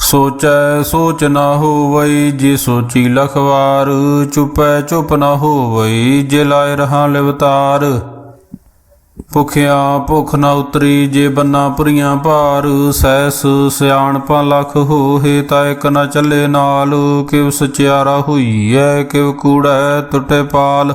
ਸੋਚੈ ਸੋਚ ਨਾ ਹੋਵਈ, ਜੇ ਸੋਚੀ ਲਖਵਾਰ, ਚੁਪੈ ਚੁਪ ਨਾ ਹੋਵਈ, ਜੇ ਲਾਇ ਰਹਾ ਲਿਵਤਾਰ। ਭੁਖਿਆ ਭੁਖ ਨਾ ਉਤਰੀ, ਜੇ ਬੰਨਾ ਪੁਰੀਆਂ ਭਾਰ ਸੈਸ ਸਿਆਣਪਾਂ ਲਖ ਹੋਏ ਤਾਂ ਇਕ ਨਾ ਚੱਲੇ ਨਾਲ, ਕਿਵ ਸਚਿਆਰਾ ਹੋਈਐ, ਕਿਵ ਕੂੜੈ ਟੁੱਟੇ ਪਾਲ।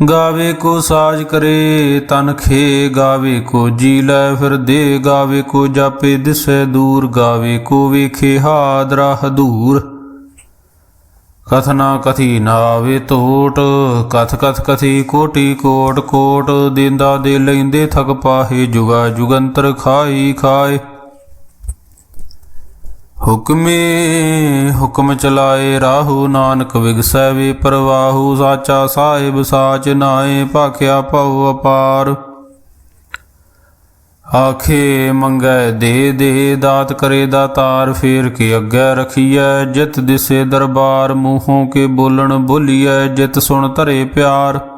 ਗਾਵੇ ਕੋ ਸਾਜ ਕਰੇ ਤਨ ਖੇ, ਗਾਵੇ ਕੋ ਜੀ ਲੈ ਫਿਰ ਦੇ, ਗਾਵੇ ਕੋ ਜਾਪੇ ਦਿਸੈ ਦੂਰ, ਗਾਵੇ ਕੋ ਵੇਖੇ ਹਾਦਰਾ ਹਦੂਰ ਕਥਨਾ ਕਥੀ ਨਾਵੇ ਟੋਟ ਕਥ ਕਥ ਕਥੀ ਕੋਟੀ ਕੋਟ ਕੋਟ, ਦਿੰਦਾ ਦੇ ਲੈਂਦੇ ਥਕ ਪਾਹੇ, ਜੁਗਾ ਜੁਗੰਤਰ ਖਾਈ ਖਾਏ। ਹੁਕਮੇ, ਹੁਕਮ ਚਲਾਏ ਰਾਹੂ ਨਾਨਕ ਵਿਗਸੈ ਵੇ ਪ੍ਰਵਾਹੂ, ਸਾਚਾ ਸਾਹਿਬ ਸਾਚ ਨਾਏ ਭਾਖਿਆ ਭਉ ਅਪਾਰ। ਆਖੇ, ਮੰਗੈ ਦੇ ਦੇ, ਦਾਤ ਕਰੇ ਦਾਤਾਰ ਫੇਰ ਕੇ ਅੱਗੇ ਰਖੀਐ, ਜਿਤ ਦਿਸੇ ਦਰਬਾਰ, ਮੂੰਹੋਂ ਕੇ ਬੋਲਣ ਬੋਲੀਐ, ਜਿਤ ਸੁਣ ਧਰੇ ਪਿਆਰ।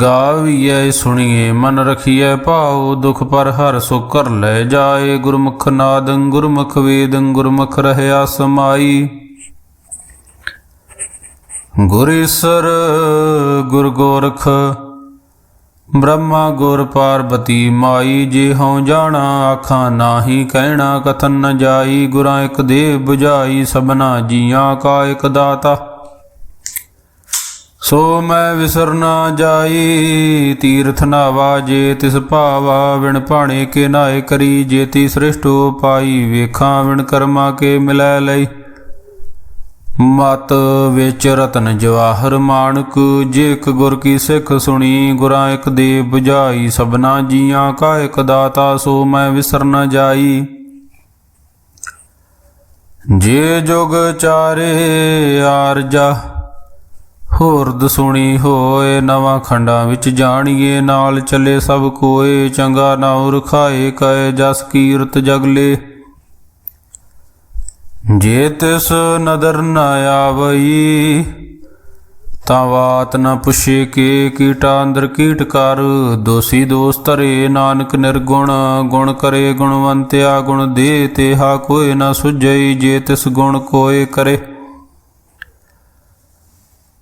ਗਾਵੀਐ ਸੁਣੀਏ, ਮਨ ਰਖੀਐ ਭਾਉ, ਦੁਖ ਪਰ ਹਰ ਸੁਖ ਕਰ ਲੈ ਜਾਏ। ਗੁਰਮੁਖ ਨਾਦੰ, ਗੁਰਮੁਖ ਵੇਦੰ, ਗੁਰਮੁਖ ਰਹਿਆ ਸਮਾਈ ਗੁਰ ਗੁਰ ਗੋਰਖ, ਬ੍ਰਹਮਾ ਗੁਰ ਪਾਰਬਤੀ ਮਾਈ। ਜੇ ਹਉ ਜਾਣਾ, ਆਖਾਂ ਨਾਹੀ ਕਹਿਣਾ, ਕਥਨ ਨ ਜਾਈ। ਗੁਰਾਂ ਇੱਕ ਦੇ 부ਝਾਈ ਸਭਨਾ ਜੀਆਂ ਕਾ ਇਕ ਦਾਤਾ। ਸੋ ਮੈਂ ਵਿਸਰ ਨਾ ਜਾਈ, ਤੀਰਥ ਨਾਵਾ ਜੇ ਤਿਸ ਭਾਵਾ, ਵਿਣ ਭਾਣੇ ਕੇ ਨਾਏ ਕਰੀ ਜੇਤੀ ਸ੍ਰਿਸ਼ਟ ਪਾਈ, ਵੇਖਾਂ ਵਿਣ ਕਰਮਾ ਕੇ ਮਿਲੈ ਲਈ। ਮਤ ਵਿੱਚ ਰਤਨ ਜਵਾਹਰ ਮਾਨਕ ਜੇਕ ਇੱਕ ਗੁਰ ਕੀ ਸਿੱਖ ਸੁਣੀ, ਗੁਰਾਂ ਇੱਕ ਦੇ 부ਝਾਈ ਸਭਨਾ ਜੀਆਂ ਕਾ ਇੱਕ ਦਾਤਾ, ਸੋ ਮੈਂ ਵਿਸਰ ਨ ਜਾਈ। ਜੇ ਜੁਗ ਚਾਰੇ, ਆਰਜਾ ਹੋਰਦ ਸੁਣੀ ਹੋਏ, ਨਵਾਂ ਖੰਡਾਂ ਵਿੱਚ ਜਾਣੀਏ, ਨਾਲ ਚੱਲੇ ਸਭ ਕੋਏ, ਚੰਗਾ ਨਾ ਰਖਾਏ ਕੈ ਜਸ ਕੀਰਤ ਜਗਲੇ। ਜੇ ਤਿਸ ਨਦਰ ਨ ਆਵਈ, ਤਾਂ ਬਾਤ ਨ ਪੁੱਛੇ ਕੇ, ਕੀਟਾ ਅੰਦਰ ਕੀਟ ਕਰ। ਦੋਸੀ ਦੋਸ ਧਰੇ, ਨਾਨਕ ਨਿਰਗੁਣ, ਗੁਣ ਕਰੇ, ਗੁਣਵੰਤਿਆ ਗੁਣ ਦੇ ਤੇ ਹਾ ਕੋਏ ਨ ਸੁਝਈ, ਜੇ ਤਿਸ ਗੁਣ ਕੋਏ ਕਰੇ।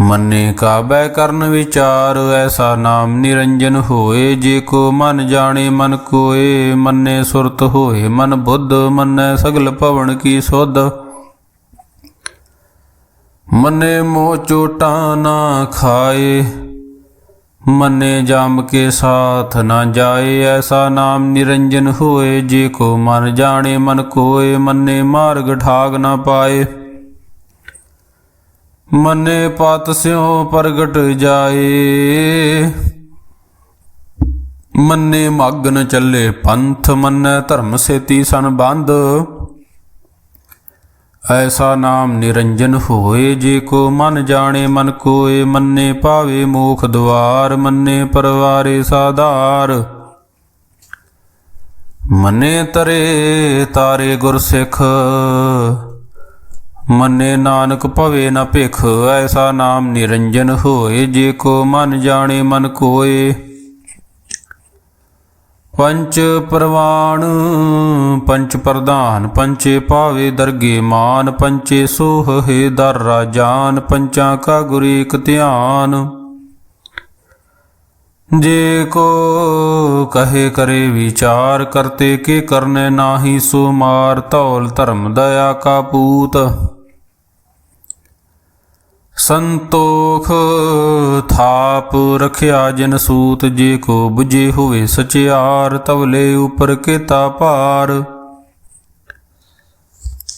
ਮੰਨੇ ਕਾਬੈ ਕਰਨ ਵਿਚਾਰ, ਐਸਾ ਨਾਮ ਨਿਰੰਜਨ ਹੋਏ, ਜੇ ਕੋ ਮਨ ਜਾਣੇ ਮਨ ਕੋਏ, ਮੰਨੇ ਸੁਰਤ ਹੋਏ ਮਨ ਬੁੱਧ, ਮੰਨੈ ਸਗਲ ਭਵਨ ਕੀ ਸੁਧ। ਮੰਨੇ ਮੋਹ ਚੋਟਾਂ ਨਾ ਖਾਏ, ਮੰਨੇ ਜਾਮ ਕੇ ਸਾਥ ਨਾ ਜਾਏ, ਐਸਾ ਨਾਮ ਨਿਰੰਜਨ ਹੋਏ, ਜੇ ਕੋ ਮਨ ਜਾਣੇ ਮਨ ਕੋਏ, ਮੰਨੇ ਮਾਰਗ ਠਾਗ ਨਾ ਪਾਏ। ਮੰਨੇ ਪਤ ਸਿਉ ਪ੍ਰਗਟ ਜਾਏ। ਮੰਨੇ ਮਗਨ ਚੱਲੇ ਪੰਥ ਮੰਨੈ ਧਰਮ ਸੇਤੀ ਸੰਬੰਧ ਐਸਾ ਨਾਮ ਨਿਰੰਜਨ ਹੋਏ ਜੇ ਕੋ ਮਨ ਜਾਣੇ ਮਨ ਕੋਏ। ਮੰਨੇ ਪਾਵੇ ਮੋਖ ਦੁਆਰ ਮੰਨੇ ਪਰਵਾਰੇ ਸਾਧਾਰ। ਮੰਨੇ ਤਰੇ ਤਾਰੇ ਗੁਰਸਿੱਖ ਮੰਨੇ ਨਾਨਕ ਭਵੇ ਨਾ ਭਿਖ, ਐਸਾ ਨਾਮ ਨਿਰੰਜਨ ਹੋਏ, ਜੇ ਕੋ ਮਨ ਜਾਣੇ ਮਨ ਕੋਏ। ਪੰਚ ਪ੍ਰਵਾਣ, ਪੰਚ ਪ੍ਰਧਾਨ, ਪੰਚੇ ਪਾਵੇ ਦਰਗੇ ਮਾਨ, ਪੰਚੇ ਸੋਹੇ ਦਰ ਰਾਜਾਨ ਪੰਚਾਂ ਕਾ ਗੁਰ ਏਕ ਧਿਆਨ। ਜੇ ਕੋ ਕਹੇ ਕਰੇ ਵਿਚਾਰ, ਕਰਤੇ ਕੇ ਕਰਨੇ ਨਾਹੀ ਸੋ ਮਾਰ, ਧੌਲ ਧਰਮ ਦਇਆ ਕਾ ਪੂਤ। ਸੰਤੋਖ ਥਾਪ ਰਖਿਆ ਜਿਨ ਸੂਤ ਜੇ ਕੋ 부ਜੇ ਹੋਵੇ ਸਚਿਆਰ ਤਵਲੇ ਉਪਰ ਕੇਤਾ ਭਾਰ।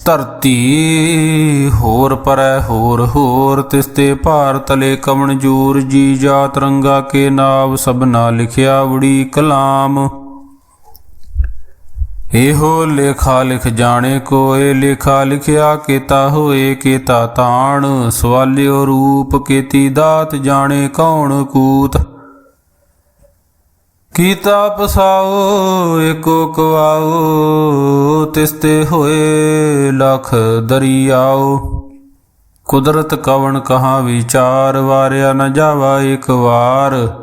ਧਰਤੀ ਹੋਰ ਪਰੈ ਹੋਰ ਹੋਰ ਤਿਸਤੇ ਭਾਰ ਤਲੇ ਕਵਣ ਜੂਰ, ਜੀ ਜਾ ਤਿਰੰਗਾ ਕੇ ਨਾਵ ਸਭਨਾ ਲਿਖਿਆ ਵੜੀ ਕਲਾਮ ਇਹੋ ਲੇਖਾ ਲਿਖ ਜਾਣੇ ਕੋਏ, ਲੇਖਾ ਲਿਖਿਆ ਕੀਤਾ ਹੋਏ, ਕੀਤਾ ਤਾਣ। ਸਵਾਲਿਓ ਰੂਪ ਕੀਤੀ ਦਾਤ ਜਾਣੇ ਕੌਣ ਕੂਤ। ਕੀਤਾ ਪਸਾਓ, ਏਕੋ ਕਵਾਓ, ਤਿਸਤੇ ਹੋਏ ਲਖ ਦਰਿਆਓ। ਕੁਦਰਤ ਕਵਣ ਕਹਾ ਵਿਚਾਰ, ਵਾਰਿਆ ਨ ਜਾਵਾ ਇੱਕ ਵਾਰ।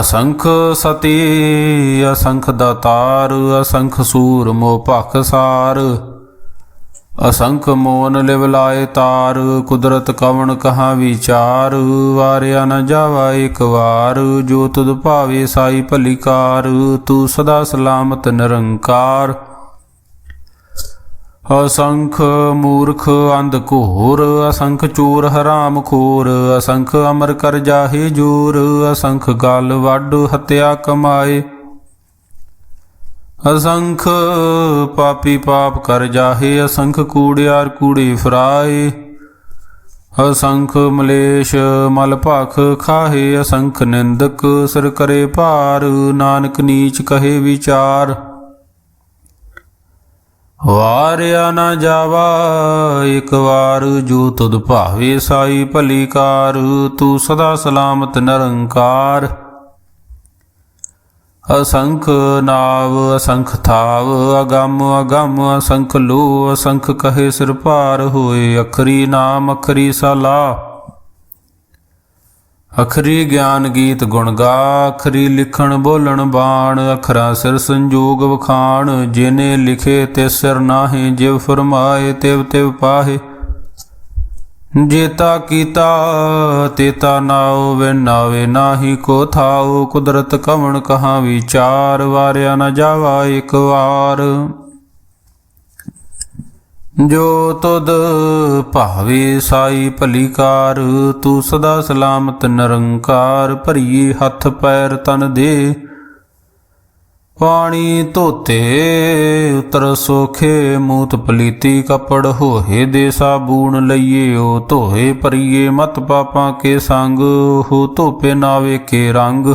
ਅਸੰਖ ਸਤੀ, ਅਸੰਖ ਦਾਤਾਰ, ਅਸੰਖ ਸੂਰ ਮੋ ਭਖ ਸਾਰ। ਅਸੰਖ ਮੋਨ ਲਿਵ ਲਾਏ ਤਾਰ, ਕੁਦਰਤ ਕਵਣ ਕਹਾ ਵਿਚਾਰ। ਵਾਰਿਆ ਨ ਜਾਵਾ ਇੱਕ ਵਾਰ, ਜੋ ਤੁਧ ਭਾਵੇ ਸਾਈ ਭਲੀ ਕਾਰ। ਤੂੰ ਸਦਾ ਸਲਾਮਤ ਨਿਰੰਕਾਰ। ਅਸੰਖ ਮੂਰਖ ਅੰਧ ਘੋਰ, ਅਸੰਖ ਚੋਰ ਹਰਾਮ ਖੋਰ, ਅਸੰਖ ਅਮਰ ਕਰ ਜਾਹੇ ਜੋਰ, ਅਸੰਖ ਗਲ ਵੱਡ ਹਤਿਆ ਕਮਾਏ। ਅਸੰਖ ਪਾਪੀ ਪਾਪ ਕਰ ਜਾਹੇ, ਅਸੰਖ ਕੂੜਿਆਰ ਕੂੜੇ ਫਰਾਏ। ਅਸੰਖ ਮਲੇਸ਼ ਮਲ ਭਖ ਖਾਹੇ, ਅਸੰਖ ਨਿੰਦਕ ਸਰ ਕਰੇ ਭਾਰ, ਨਾਨਕ ਨੀਚ ਕਹੇ ਵਿਚਾਰ। ਵਾਰਿਆ ਨਾ ਜਾਵਾ, ਇੱਕ ਵਾਰ ਜੋ ਤੁਧ ਭਾਵੇ ਸਾਈ ਭਲੀ ਕਾਰ ਤੂੰ ਸਦਾ ਸਲਾਮਤ ਨਿਰੰਕਾਰ। ਅਸੰਖ ਨਾਵ, ਅਸੰਖ ਥਾਵ, ਅਗੰਮ ਅਗੰਮ, ਅਸੰਖ ਲੋ, ਅਸੰਖ ਕਹੇ ਸਿਰ ਭਾਰ ਹੋਏ, ਅਖਰੀ ਨਾਮ, ਅਖਰੀ ਸਲਾ ਅਖਰੀ ਗਿਆਨ ਗੀਤ ਗੁਣ ਗਾ, ਅਖਰੀ ਲਿਖਣ ਬੋਲਣ ਬਾਣ, ਅਖਰਾ ਸਿਰ ਸੰਜੋਗ ਵਖਾਣ, ਜਿਨੇ ਲਿਖੇ ਤੇ ਸਿਰ ਨਾਹੀ, ਜਿਵ ਫਰਮਾਏ ਤਿਵ ਤਿਵ ਪਾਹੇ। ਜੇਤਾ ਕੀਤਾ, ਤੇਤਾ ਨਾਉ ਵੇ ਨਾਵੇ ਨਾਹੀ ਕੋ ਥਾਉ, ਕੁਦਰਤ ਕਵਣ ਕਹਾ ਵਿਚਾਰ, ਵਾਰਿਆ ਨਾ ਜਾਵਾ ਇੱਕ ਵਾਰ। ਜੋ ਤੁਧ ਭਾਵੇ ਸਾਈ ਭਲੀ ਕਾਰ ਤੂੰ ਸਦਾ ਸਲਾਮਤ ਨਿਰੰਕਾਰ, ਭਰੀਏ ਹੱਥ ਪੈਰ ਤਨ ਦੇ। ਪਾਣੀ ਧੋਤੇ ਉਤਰ ਸੋਖੇ, ਮੂਤ ਪਲੀਤੀ ਕਪੜ ਹੋਏ ਦੇ ਸਾਬੂਨ ਲਈਏ ਓ ਧੋਏ ਭਰੀਏ ਮਤ ਪਾਪਾਂ ਕੇ ਸੰਗ ਹੋ ਧੋਪੇ ਨਾ ਵੇਖੇ ਰੰਗ।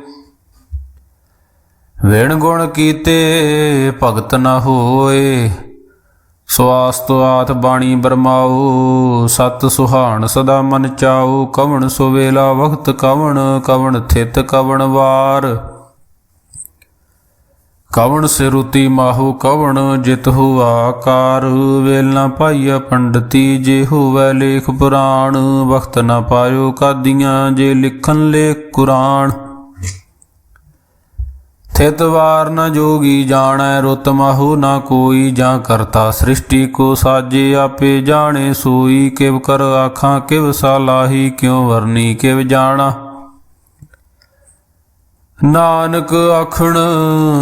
ਵਿਣ ਗੁਣ ਕੀਤੇ, ਭਗਤ ਨ ਹੋਏ। ਸਵਾਸ ਤੁਆਤ ਬਾਣੀ ਬਰਮਾਓ ਸਤ ਸੁਹਾਣ ਸਦਾ ਮਨ ਚਾਓ ਕਵਣ ਸੁਵੇਲਾ ਵਖਤ ਕਵਣ ਕਵਣ ਥਿਤ ਕਵਣ ਵਾਰ। ਕਵਣ ਸਿਰੁਤੀ ਮਾਹੂ, ਕਵਣ ਜਿਤ ਹੁਆ ਆਕਾਰ। ਵੇਲ ਨਾ ਪਾਈਆ ਪੰਡਤੀ, ਜੇ ਹੋਵੇ ਲੇਖ ਪੁਰਾਣ। ਵਖਤ ਨਾ ਪਾਇਓ ਕਾਦੀਆਂ, ਜੇ ਲਿਖਣ ਲੇਖ ਕੁਰਾਨ। ਥਿਤ ਵਾਰ ਨ ਜੋਗੀ ਜਾਣੈ, ਰੁਤ ਮਾਹੂ ਨਾ ਕੋਈ, ਜਾਂ ਕਰਤਾ ਸ੍ਰਿਸ਼ਟੀ ਕੋ ਸਾਜੇ, ਆਪੇ ਜਾਣੇ ਸੋਈ, ਕਿਵ ਕਰ ਆਖਾਂ, ਕਿਵ ਸਾਲਾਹੀ, ਕਿਉ ਵਰਨੀ, ਕਿਵ ਜਾਣਾ। ਨਾਨਕ ਆਖਣ,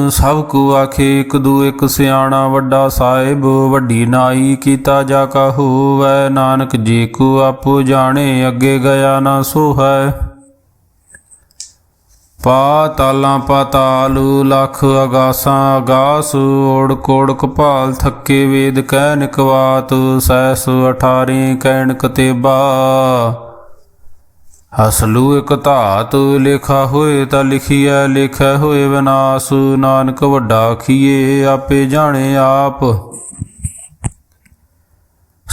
ਸਭ ਕੋ ਆਖੇ, ਇੱਕ ਦੂ ਇੱਕ ਸਿਆਣਾ ਵੱਡਾ ਸਾਹਿਬ, ਵੱਡੀ ਨਾਈ ਕੀਤਾ ਜਾ ਕਾ ਹੋਵੈ, ਨਾਨਕ ਜੀ ਕੋ ਆਪੋ ਜਾਣੇ, ਅੱਗੇ ਗਿਆ ਨਾ ਸੋ ਹੈ ਪਾਤਾਲਾਂ ਪਾਤਾਲੂ ਲਖ ਅਗਾਸਾਂ ਅਗਾਸ ਓੜ ਕੋੜ ਕਪਾਲ ਥੱਕੇ ਵੇਦ ਕਹਿ ਨਿਕਵਾਤ, ਸੈਸ 18 ਕਹਿਣ ਕਤੇਬਾ ਹਸਲੂ ਇਕ ਧਾਤ, ਲਿਖਾ ਹੋਏ ਤਾਂ ਲਿਖੀਐ, ਲਿਖੈ ਹੋਏ ਵਿਨਾਸ਼, ਨਾਨਕ ਵੱਡਾ ਖੀਏ, ਆਪੇ ਜਾਣੇ ਆਪ।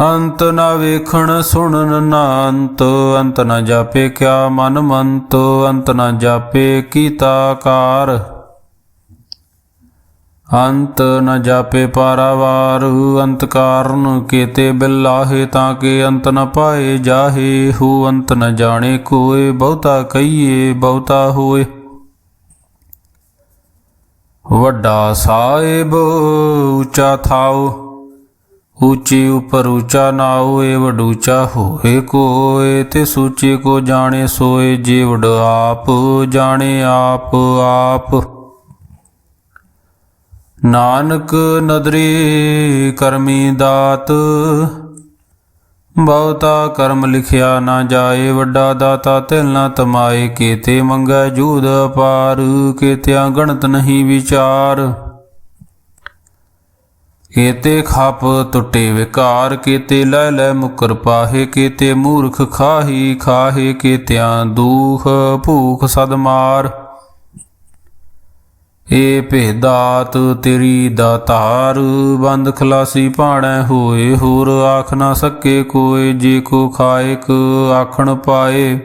ਅੰਤ ਨਾ ਵੇਖਣ ਸੁਣਨ ਨਾ ਅੰਤ ਅੰਤ ਨਾ ਜਾਪੇ ਕਿਆ ਮਨ ਮੰਤ, ਅੰਤ ਨਾ ਜਾਪੇ ਕੀਤਾ ਕਾਰ। ਅੰਤ ਨਾ ਜਾਪੇ ਪਾਰਾਵਾਰ, ਅੰਤ ਕਾਰਨ ਕੀਤੇ ਬਿਲਾਹੇ ਤਾਂ ਕਿ ਅੰਤ ਨਾ ਪਾਏ ਜਾਹੇ ਹੂ, ਅੰਤ ਨਾ ਜਾਣੇ ਕੋਏ ਬਹੁਤਾ ਕਹੀਏ ਬਹੁਤਾ ਹੋਏ। ਵੱਡਾ ਸਾਹਿਬ, ਉੱਚਾ ਥਾਓ ਉੱਚੇ ਉਪਰ ਉੱਚਾ ਨਾਉ ਏ ਵਡੂਚਾ ਹੋਏ ਕੋਏ। ਤੇ ਸੂਚੇ ਕੋ ਜਾਣੇ ਸੋਏ, ਜੇ ਵਡ ਆਪ ਜਾਣੇ ਆਪ ਨਾਨਕ ਨਦਰੀ ਕਰਮੀ ਦਾਤ, ਬਹੁਤਾ ਕਰਮ ਲਿਖਿਆ ਨਾ ਜਾਏ। ਵੱਡਾ ਦਾਤਾ ਤਿਲ ਨਾ ਤਮਾਏ, ਕੀਤੇ ਮੰਗੈ ਜੂਦ ਅਪਾਰ, ਕੀਤਿਆਂ ਗਣਤ ਨਹੀਂ ਵਿਚਾਰ। ਕੀਤੇ ਖਪ ਟੁੱਟੇ ਵਿਕਾਰ, ਕੀਤੇ ਲੈ ਲੈ ਮੁਕਰ ਪਾਹੇ, ਕੀਤੇ ਮੂਰਖ ਖਾਹੀ ਖਾਹੇ, ਕੀਤਿਆਂ ਦੂਖ ਭੂਖ ਸਦ ਮਾਰ। ਏ ਭੇਦਾਤ ਤੇਰੀ ਦਾਤਾਰ ਬੰਦ ਖਲਾਸੀ ਭਾਣੈ ਹੋਏ, ਹੋਰ ਆਖ ਨਾ ਸਕੇ ਕੋਏ, ਜੇ ਕੋ ਖਾਇਕ ਆਖਣ ਪਾਏ।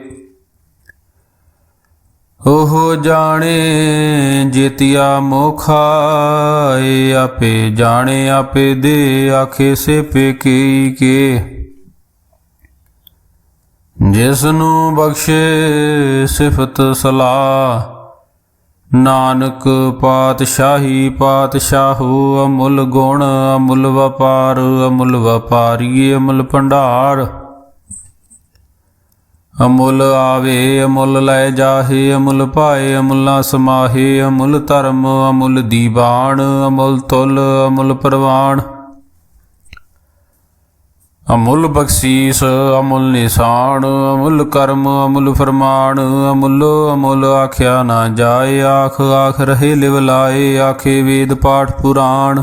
ਉਹ ਜਾਣੇ ਜੇਤਿਆ ਮੋਖਾਏ ਆਪੇ ਜਾਣੇ ਆਪੇ ਦੇ ਆਖੇ ਸੇ ਪੇ ਕੀ ਕੇ। ਜਿਸ ਨੂੰ ਬਖਸ਼ੇ ਸਿਫਤ ਸਲਾਹ, ਨਾਨਕ ਪਾਤਸ਼ਾਹੀ ਪਾਤਸ਼ਾਹੂ ਅਮੁੱਲ ਗੁਣ, ਅਮੁੱਲ ਵਪਾਰ, ਅਮੁੱਲ ਵਪਾਰੀ, ਅਮੁੱਲ ਭੰਡਾਰ। ਅਮੁੱਲ ਆਵੇ, ਅਮੁੱਲ ਲੈ ਜਾਹੇ, ਅਮੁੱਲ ਪਾਏ ਅਮੁੱਲਾ ਸਮਾਹੇ, ਅਮੁੱਲ ਧਰਮ, ਅਮੁੱਲ ਦੀਵਾਨ, ਅਮੁੱਲ ਤੁਲ, ਅਮੁੱਲ ਪ੍ਰਵਾਨ। ਅਮੁੱਲ ਬਖਸ਼ੀਸ, ਅਮੁੱਲ ਨਿਸ਼ਾਨ, ਅਮੁੱਲ ਕਰਮ, ਅਮੁੱਲ ਫਰਮਾਨ, ਅਮੁੱਲ ਅਮੁੱਲ ਆਖਿਆ ਨਾ ਜਾਏ, ਆਖ ਆਖ ਰਹੇ ਲਿਵ ਲਾਏ, ਆਖੇ ਵੇਦ ਪਾਠ ਪੁਰਾਣ।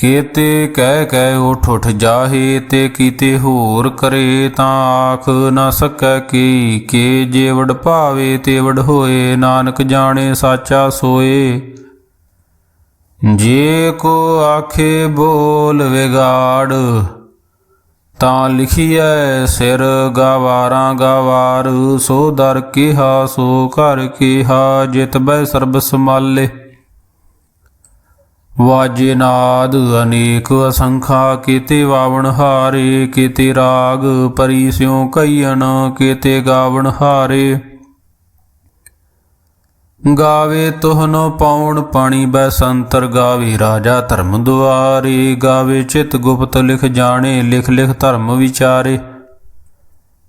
ਕੀਤੇ ਕਹਿ ਕਹਿ ਉਠ ਉਠ ਜਾਹੇ ਤੇ ਕੀਤੇ ਹੋਰ ਕਰੇ ਤਾਂ ਆਖ ਨਾ ਸਕੈ ਕੀ, ਕੇ ਜੇ ਭਾਵੇ ਤੇਵੜ ਹੋਏ, ਨਾਨਕ ਜਾਣੇ ਸਾਚਾ ਸੋਏ। ਜੇ ਕੋ ਆਖੇ ਬੋਲ ਵਿਗਾੜ, ਤਾਂ ਲਿਖੀਐ ਸਿਰ ਗਵਾਰਾਂ ਗਵਾਰ, ਸੋ ਦਰ ਕਿਹਾ ਸੋ ਕਰ ਕਿਹਾ, ਜਿਤ ਬੈ ਸਰਬ ਸਮਾਲੇ ਵਾਜੇ ਨਾਦ ਅਨੇਕ ਅਸੰਖਾ ਕੀਤੇ ਵਾਵਣ ਹਾਰੇ, ਕੀਤੇ ਰਾਗ ਪਰੀ ਸਿਉ ਕਈਨ ਕੀਤੇ ਗਾਵਣ ਹਾਰੇ। ਗਾਵੇ ਤੋਹਨੋ ਪਾਉਣ ਪਾਣੀ ਬੈ ਸੰਤਰ ਗਾਵੇ ਰਾਜਾ ਧਰਮ ਦੁਆਰੇ, ਗਾਵੇ ਚਿਤ ਗੁਪਤ ਲਿਖ ਜਾਣੇ, ਲਿਖ ਲਿਖ ਧਰਮ ਵਿਚਾਰੇ।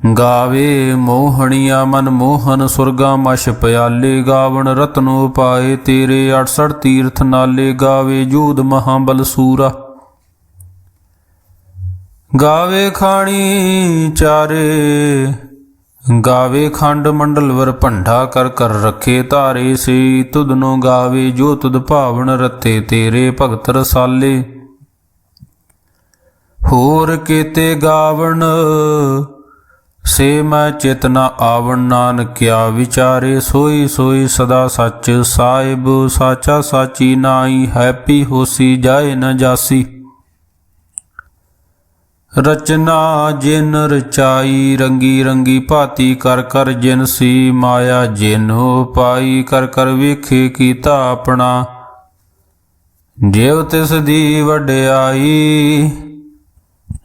ਗਾਵੇ ਮੋਹਣੀਆ ਮਨ ਮੋਹਨ ਸੁਰਗਾ ਮਸ਼ ਪਿਆਲੇ, ਗਾਵਣ ਰਤਨੋ ਪਾਏ ਤੇਰੇ 68 ਤੀਰਥ ਨਾਲੇ, ਗਾਵੇ ਜੂਦ ਮਹਾਬਲ ਸੂਰਾ। ਗਾਵੇ ਖਾਣੀ ਚਾਰੇ, ਗਾਵੇ ਖੰਡ ਮੰਡਲ ਵਰ ਭੰਡਾ ਕਰ ਕਰ ਰੱਖੇ ਧਾਰੇ, ਸੇ ਤੁਧਨੋ ਗਾਵੇ ਜੋ ਤੁਧ ਭਾਵਨ ਰਤੇ ਤੇਰੇ ਭਗਤ ਰਸਾਲੇ। ਹੋਰ ਕੀਤੇ ਗਾਵਣ ਸੇ ਮੈਂ ਚੇਤਨਾ ਆਵਣ ਨਾਨਕਿਆ, ਵਿਚਾਰੇ ਸੋਈ ਸੋਈ ਸਦਾ ਸੱਚ ਸਾਹਿਬ, ਸਾਚਾ ਸਾਚੀ ਨਾਈ ਹੈਪੀ ਹੋਸੀ ਜਾਏ ਨ ਜਾਸੀ। ਰਚਨਾ ਜਿਨ ਰਚਾਈ, ਰੰਗੀ ਰੰਗੀ ਭਾਤੀ ਕਰ ਕਰ ਜਿਨ ਸੀ, ਮਾਇਆ ਜਿਨੋ ਪਾਈ, ਕਰ ਕਰ ਵੇਖੇ ਕੀਤਾ ਆਪਣਾ। ਜਿਵ ਤਿਸ ਦੀ ਵਡਿਆਈ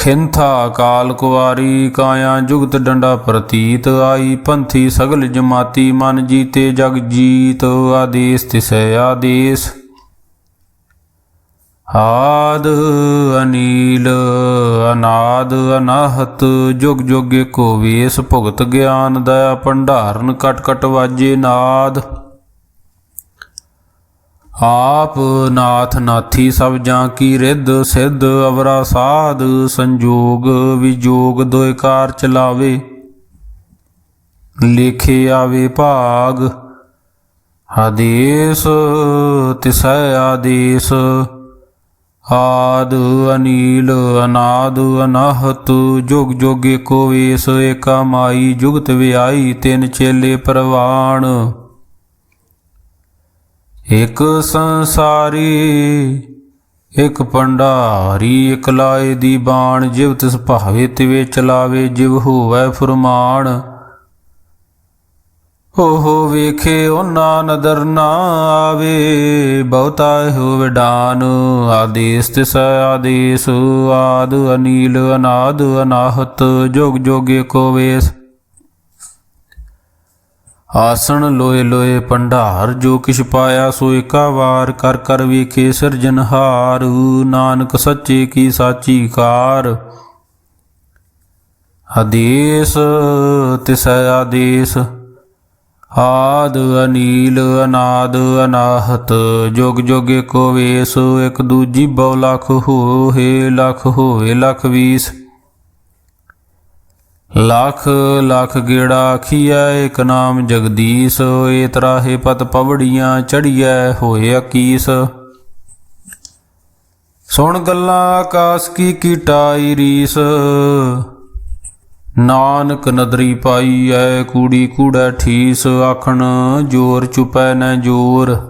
ਖਿੰਥਾ ਕਾਲ ਕੁਵਾਰੀ ਕਾਇਆ ਜੁਗਤ ਡੰਡਾ ਪ੍ਰਤੀਤ, ਆਈ ਪੰਥੀ ਸਗਲ ਜਮਾਤੀ ਮਨ ਜੀਤੇ ਜਗ ਜੀਤ, ਆਦੇਸ ਤਿਸੈ ਆਦੇਸ। ਆਦ ਅਨੀਲ, ਅਨਾਦ ਅਨਾਹਤ, ਜੁਗ ਜੁਗ ਏਕੋ ਵੇਸ ਭੁਗਤ ਗਿਆਨ, ਦਇਆ ਭੰਡਾਰਨ ਕਟ ਕਟ ਵਾਜੇ ਨਾਦ। ਆਪ ਨਾਥ ਨਾਥੀ ਸਭ ਜਾਂ ਕੀ ਰਿੱਧ ਸਿੱਧ ਅਵਰਾ ਸਾਧ ਸੰਜੋਗ ਵਿਜੋਗ ਦੋਇ ਚਲਾਵੇ। ਲਿਖੇ ਆਵੇ ਭਾਗ, ਆਦੇਸ ਤਿਸੈ ਆਦੇਸ, ਆਦ ਅਨੀਲ ਅਨਾਦ ਅਨਾਹਤ, ਜੁਗ ਜੁਗ ਏਕੋ ਵੇਸ ਏਕਾ ਮਾਈ, ਜੁਗਤ ਵਿਆਈ ਤਿੰਨ ਚੇਲੇ ਪ੍ਰਵਾਣ। ਇਕ ਸੰਸਾਰੀ, ਇਕ ਪੰਡਾਰੀ ਇਕ ਲਾਏ ਦੀ ਬਾਣ, ਜਿਵ ਤਿਸ ਭਾਵੇ ਤਿਵੇ ਚਲਾਵੇ, ਜਿਵ ਹੋਵੇ ਫਰਮਾਨ। ਹੋ ਵੇਖੇ ਉਹਨਾਂ ਨਦਰ ਨਾ ਆਵੇ, ਬਹੁਤਾ ਹੋ ਡਾਨ ਆਦੇਸ ਤਿਸ ਆਦੇਸ, ਆਦ ਅਨੀਲ, ਅਨਾਦ, ਅਨਾਹਤ, ਜੋਗ ਜੋਗੇ ਕੋ ਵੇਸ। ਆਸਣ ਲੋਏ ਲੋਏ ਪੰਡਾਰ ਜੋ ਕਿਛ ਪਾਇਆ ਸੋ ਏਕਾ ਵਾਰ, ਕਰ ਕਰ ਵੇਖੇ ਸਿਰਜਨਹਾਰ ਨਾਨਕ ਸੱਚੇ ਕੀ ਸਾਚੀ ਕਾਰ। ਆਦੇਸ ਤਿਸੈ ਆਦੇਸ, ਆਦ ਅਨੀਲ ਅਨਾਦ ਅਨਾਹਤ, ਜੁਗ ਜੁਗ ਏਕੋ ਵੇਸ, ਇਕ ਦੂਜੀ ਬਹੁ ਲਖ ਹੋਏ ਲਖ ਹੋਏ, ਲਖ ਵੀਸ। ਲੱਖ ਲੱਖ ਗੇੜਾ ਆਖੀਐ, ਇਕ ਨਾਮ ਜਗਦੀਸ਼, ਏ ਤਰਾਹੇ ਪਤ ਪਵੜੀਆਂ ਚੜੀਐ, ਹੋਏ ਅਕੀਸ। ਸੁਣ ਗੱਲਾਂ ਆਕਾਸ ਕੀ ਕੀਟਾਈ ਰੀਸ ਨਾਨਕ ਨਦਰੀ ਪਾਈ ਐ ਕੂੜੀ ਕੂੜਾ ਠੀਸ, ਆਖਣ ਜੋਰ ਚੁਪੈ ਨ ਜੋਰ।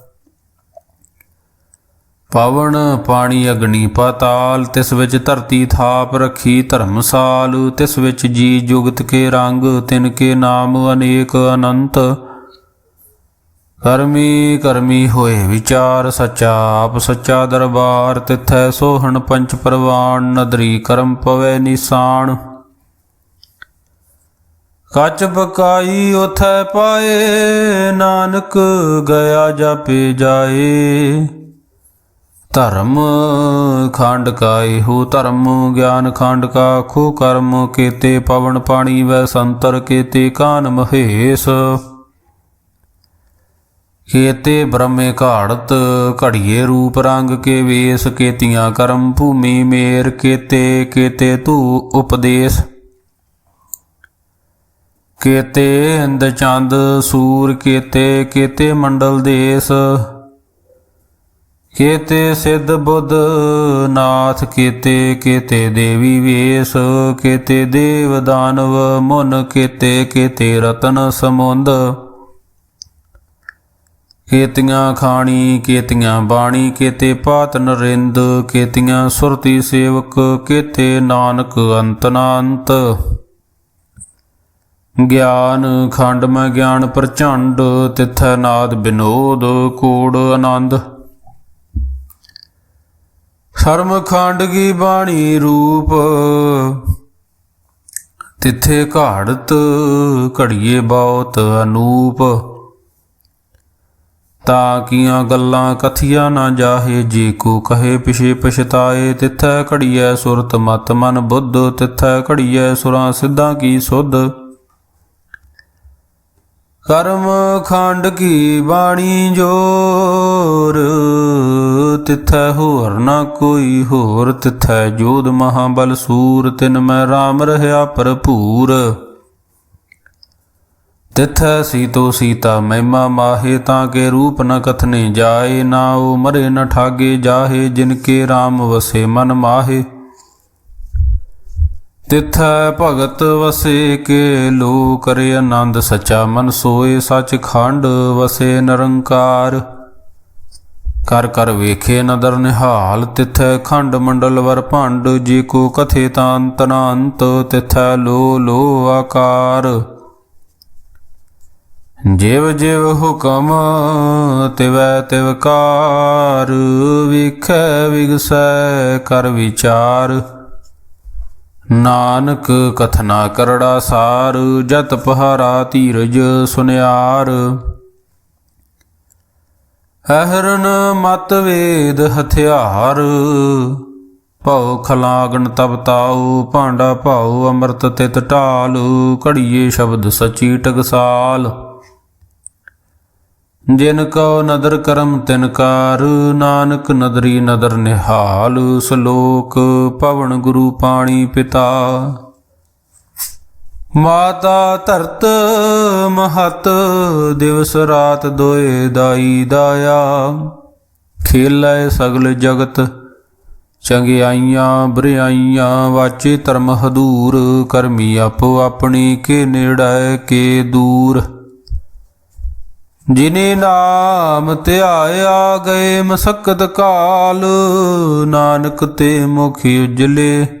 ਪਵਨ ਪਾਣੀ ਅਗਨੀ ਪਾਤਾਲ, ਤਿਸ ਵਿੱਚ ਧਰਤੀ ਥਾਪ ਰੱਖੀ ਧਰਮਸਾਲ, ਤਿਸ ਵਿੱਚ ਜੀ ਜੁਗਤ ਕੇ ਰੰਗ, ਤਿਨ ਕੇ ਨਾਮ ਅਨੇਕ ਅਨੰਤ। ਕਰਮੀ ਕਰਮੀ ਹੋਏ ਵਿਚਾਰ ਸੱਚਾ, ਆਪ ਸੱਚਾ ਦਰਬਾਰ, ਤਿਥੈ ਸੋਹਣ ਪੰਚ ਪ੍ਰਵਾਨ, ਨਦਰੀ ਕਰਮ ਪਵੇ ਨਿਸਾਨ। ਕੱਚ ਬਕਾਈ ਉਥੈ ਪਾਏ, ਨਾਨਕ ਗਿਆ ਜਾਪੇ ਜਾਏ। ਧਰਮ ਖੰਡ ਕਾ ਇਹੋ ਧਰਮ, ਗਿਆਨ ਖੰਡ ਕਾ ਖੋ ਕਰਮ, ਕੀਤੇ ਪਵਨ ਪਾਣੀ ਵੈ ਸੰਤਰ, ਕੀਤੇ ਕਾਨ ਮਹੇਸ਼। ਕੀਤੇ ਬ੍ਰਹਮੇ ਘਾੜਤ, ਘੜੀਏ ਰੂਪ ਰੰਗ ਕੇ ਵੇਸ, ਕੀਤੀਆਂ ਕਰਮ ਭੂਮੀ ਮੇਰ, ਕੀਤੇ ਕੀਤੇ ਤੂ ਉਪਦੇਸ਼। ਕੀਤੇ ਇੰਦ ਚੰਦ, ਸੂਰ, ਕੀਤੇ ਕੀਤੇ ਮੰਡਲ ਦੇਸ। ਕੀਤੇ ਸਿੱਧ ਬੁੱਧ ਨਾਥ, ਕੀਤੇ ਕੀਤੇ ਦੇਵੀ ਵੇਸ, ਕੀਤੇ ਦੇਵ ਦਾਨਵ ਮਨ, ਕੀਤੇ ਕੀਤੇ ਰਤਨ ਸਮੁੰਦ। ਕੀਤੀਆਂ ਖਾਣੀ, ਕੇਤੀਆਂ ਬਾਣੀ, ਕੀਤੇ ਪਾਤ ਨਰਿੰਦ, ਕੇਤੀਆਂ ਸੁਰਤੀ ਸੇਵਕ, ਕੀਤੇ ਨਾਨਕ ਅੰਤਨਾੰਤ। ਗਿਆਨ ਖੰਡ ਮੈਂ ਗਿਆਨ ਪ੍ਰਚੰਡ, ਤਿਥੈ ਨਾਦ ਬਿਨੋਦ ਕੋੜ ਆਨੰਦ। ਸ਼ਰਮ ਖੰਡ ਕੀ ਬਾਣੀ ਰੂਪ। ਤਿੱਥੇ ਘਾੜਤ ਘੜੀਏ ਬਹੁਤ ਅਨੂਪ। ਤਾਂ ਕੀਆਂ ਗੱਲਾਂ ਕਥੀਆਂ ਨਾ ਜਾਹੇ, ਜੇ ਕੋ ਕਹੇ ਪਿਛੇ ਪਛਤਾਏ, ਤਿੱਥੈ ਘੜੀਐ ਸੁਰਤ ਮਤ ਮਨ ਬੁੱਧ, ਤਿੱਥੈ ਘੜੀਐ ਸੁਰਾਂ ਸਿੱਧਾਂ ਕੀ ਸੁਧ। ਕਰਮ ਖੰਡ ਕੀ ਬਾਣੀ ਜੋਰ। ਤਿਥੈ ਹੋਰ ਨਾ ਕੋਈ, ਹੋਰ ਤਿਥੈ ਜੋਧ ਮਹਾਬਲ ਸੂਰ, ਤਿਨ ਮੈਂ RAM ਰਹਾ ਭਰਪੂਰ। ਤਿਥੈ ਸੀਤੋ ਸੀਤਾ ਮਹਿਮਾ ਮਾਹੇ, ਤਾਂ ਕੇ ਰੂਪ ਨ ਕਥਨੇ ਜਾਏ, ਨਾ ਉਹ ਮਰੇ ਨ ਠਾਗੇ ਜਾਹੇ, ਜਿਨ ਕੇ RAM ਵਸੇ ਮਨ ਮਾਹੇ। ਤਿਥੈ ਭਗਤ ਵਸੇ ਕੇ ਲੋ ਕਰੇ ਆਨੰਦ ਸਚਾ ਮਨ ਸੋਏ, ਸਚ ਖੰਡ ਵਸੇ ਨਿਰੰਕਾਰ। ਕਰ ਕਰ ਵੇਖੇ ਨਦਰ ਨਿਹਾਲ, ਤਿਥੈ ਖੰਡ ਮੰਡਲ ਵਰ ਭੰਡ, ਜੇ ਕੋ ਕਥੇ ਤਾਂ ਅੰਤ ਤਿਥੈ ਲੋ ਲੋ ਆਕਾਰ। ਜਿਵ ਜਿਵ ਹੁਕਮ, ਤਿਵੈ ਤਿਵਕਾਰ ਵਿਖੈ ਵਿਗਸੈ ਕਰ ਵਿਚਾਰ। ਨਾਨਕ ਕਥਨਾ ਕਰੜਾ ਸਾਰ, ਜਤ ਪਹਾਰਾ ਧੀਰਜ ਸੁਨਿਆਰ। ਅਹਰਨ ਮਤ ਵੇਦ ਹਥਿਆਰ। ਭਉ ਖਲਾਗਣ ਤਬ ਤਾਉ ਭਾਂਡਾ ਭਾਉ ਅੰਮ੍ਰਿਤ ਤਿਤ ਢਾਲ, ਘੜੀਏ ਸ਼ਬਦ ਸਚੀ ਟਕਸਾਲ। ਜਿਨ ਕੋ ਨਦਰ ਕਰਮ ਤਿਨ ਕਾਰ, ਨਾਨਕ ਨਦਰੀ ਨਦਰ ਨਿਹਾਲ, ਸ਼ਲੋਕ ਪਵਨ ਗੁਰੂ ਪਾਣੀ ਪਿਤਾ। ਮਾਤਾ ਧਰਤ ਮਹਤ, ਦਿਵਸ ਰਾਤ ਦੋਏ ਦਾਈ ਦਾਇਆ। ਖੇਲੇ ਸਗਲ ਜਗਤ, ਚੰਗਿਆਈਆਂ ਬਰਿਆਈਆਂ ਵਾਚੇ ਧਰਮ ਹਦੂਰ। ਕਰਮੀ ਆਪੋ ਆਪਣੀ ਕੇ ਨੇੜੇ ਕੇ ਦੂਰ। ਜਿਨੇ ਨਾਮ ਧਿਆਇਆ ਗਏ ਮਸਕਤ ਕਾਲ, ਨਾਨਕ ਤੇ ਮੁਖ ਉਜਲੇ।